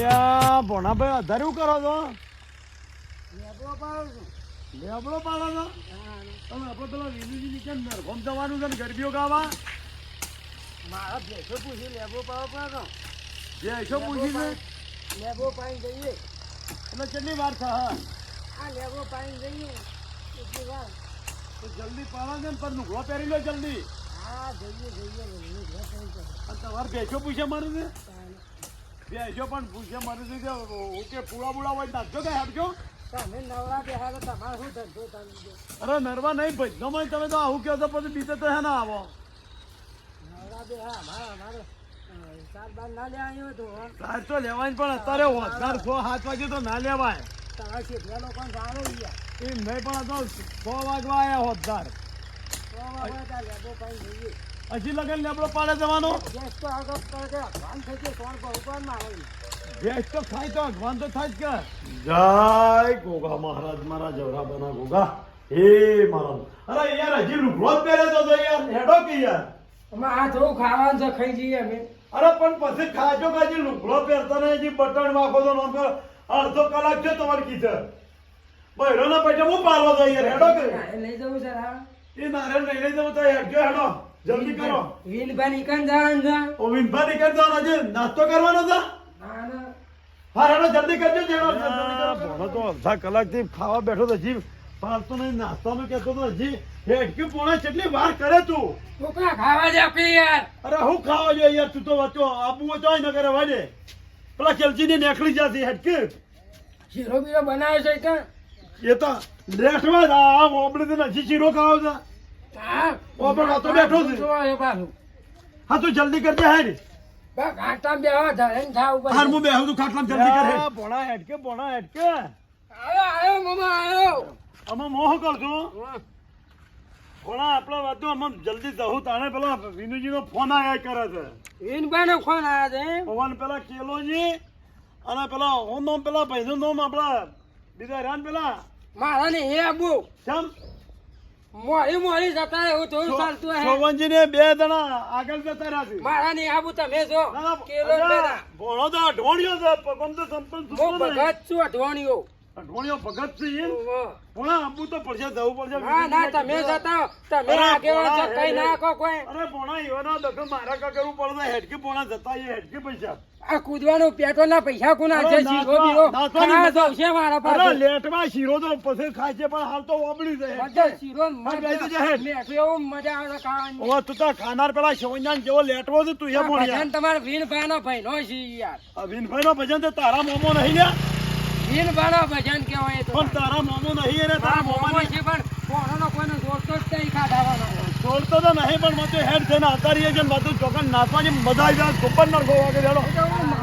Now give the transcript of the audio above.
અલ્યા ભોણાભાઈ અધારે કરો છો? લેબડો પાડું છું. લેબડો પાડો છો? તમે આપણે પેલા વિનુજી નીચે નરફોમ જવાનું છે ને ગરબીઓ ગાવા? મારા ભેસો પૂછી લેબડો પાડો પાડો? પૂછી છે લેબડો પાડી જઈએ. એટલે કેટલી વાર થશે? આ લેબડો પાડી જઈએ. એટલી વાર? તો જલ્દી પાડો છે ને પણ લુગડો પહેરી લો જલ્દી. હા જઈએ જઈએ. તમારે ભેસો પૂછે મારું છે તાને. પણ પૂછે મને શું કે ઓકે પૂળા બુળા હોય નાખજો કે આપજો. તમે નવરા બેહા તો તમારે શું ધંધો ગયો? અરે નરવા નહીં ભજનોમાં તમે તો આવું કહો તો પછી બીજે તો હે ના આવો. નવરા બેહા અમારે અમારે ચાર બાર ના લે આવ્યો તો સાહેબ તો લેવાય પણ અત્યારે હોશિયાર છો સાત વાગે તો ના લેવાય. તમારા શેઠિયા લોકો જાણે ગયા એમ નહીં પણ તો છ વાગવા આવ્યા હોશિયાર. હવે ત્યાં લેબડો પાડી જઈએ. હજી લગન લેબડો પાડે જવાનો? ગેસ તો આગળ કરે કે અભવાન થઈ ગયો મારે. ગેસ તો થાય તો અગવાન તો થાય જ કે. જય ગોગા મહારાજ મારા જવરા બના ગોગા. હે મારા અરે યાર હજી લુગડો જ પહેરે તો યાર હેડો કે યાર. અમે આ થોડું ખાવાનું છે ખાઈ જઈએ અમે. અરે પણ પછી ખાજો કે હજી લુગડો પહેરતા ને હજી બટન વાખો તો નોમ અડધો કલાક છે તમારી કીધે. બહેરો ના પૈસા હું પાડવા યાર હેડો કે. લઈ જવું છે હા. એ નારાયણ નહીં લઈ જવું તો હેડજો હેડો. જલ્દી કરો. વિનભાઈ નીકળ જવાનું છે. ઓ વિનભાઈ નીકળ જાવ આજે નાસ્તો કરવાનો છે? ના ના. હા હેડો જલ્દી કરજો જલ્દી ભણો તો અડધા કલાકથી ખાવા બેઠો તો જીવ પાલતો નહીં નાસ્તાનું કહેતો તો હજી હેડકી પોણે કેટલી વાર કરે તું. છોકરા ખાવા જ કે યાર? અરે હું ખાવા જો યાર તું તો વચ્ચો આબુ તોય ન કરે વાડે પેલા કેલચી નેખડી નીકળી જતી હેડકી. શીરો બીરો બનાવે છે કે એ તો લેઠવા આ ઓબડે તો નથી શીરો ખાવા છે. હા ઓ પણ આ તો બેઠો છે. એ પાછું. હા તું જલ્દી કરજે હેડ. બા ઘાટા બેહવા ધરે ખાવ હાર હું બેહું તું ખાટલામાં જલ્દી કર ભોણા હેડકે ભોણા હેડકે. આયો આયો મમા આયો અમે મોહ કરજો ભોણા આપણા વાત તો અમે જલ્દી જવું તાણે પેલા વિનુજી નો ફોન આયા કરે છે. વીનભાઈ નો ફોન આયા છે પવન પેલા કેલોજી અને પેલા હું નોમ પેલા ભાઈનું નોમ આપણા બીજા રાન પેલા. મારા ને એ આબુ. કેમ? મોરી મોડી જતા એવું થોડું ચાલતું હે. સોવનજી ને બે જણા આગળ જતા રહ્યા છે. મારા ની આબુ તમે જો. કેલો. ભોણો તો અઢવાણિયો છે પગમ તો સંપન્ન ભગત છું અઢવાણિયો ભગત છે એમ. આબુ તો પડશે જવું પડશે. ના ના તમે જતા તમે આગેવાન છો? કઈ ના કહો કોઈ. અરે પોણા એવાના દખલ મારા કા કરવું પડે હેડકી પોણા જતા એ હેડકી પૈસા. આ કૂદવાનું પેટ્રોલ ના પૈસા કોના છે? શીરો બીરો. નાચવાની ખાવા મજા- જવું છે મારા અરે લેટમાં શીરો તો પછી ખાય છે પણ હાલ તો ઓબળી છે. બધા શીરો ને મજા- જજે એવું મજા આવે ખાવાની. હવે તું તો ખાનાર પેલા શોઈનાન જેવો લેટવો છે તું એ બોલ્યા ભજન તમારા વીરભાઈ નો ભાઈ નો છે યાર. આ વિનભાઈ નો ભજન તો તારા મોમો નહીં લ્યા. વીરભાઈ નો ભજન કહેવાય તો પણ તારા મોમો નહીં રે તારા મોમો છે પણ કોણનો કોઈનો જોડતો જ નહીં ખાધાવાનો છોડતો તો નહીં પણ મતે હેડ થઈને આવતા રહીએ છે બધું ચોકન નાચવાની મજા આવી જાય સુપર નર ગોવા કે જાડો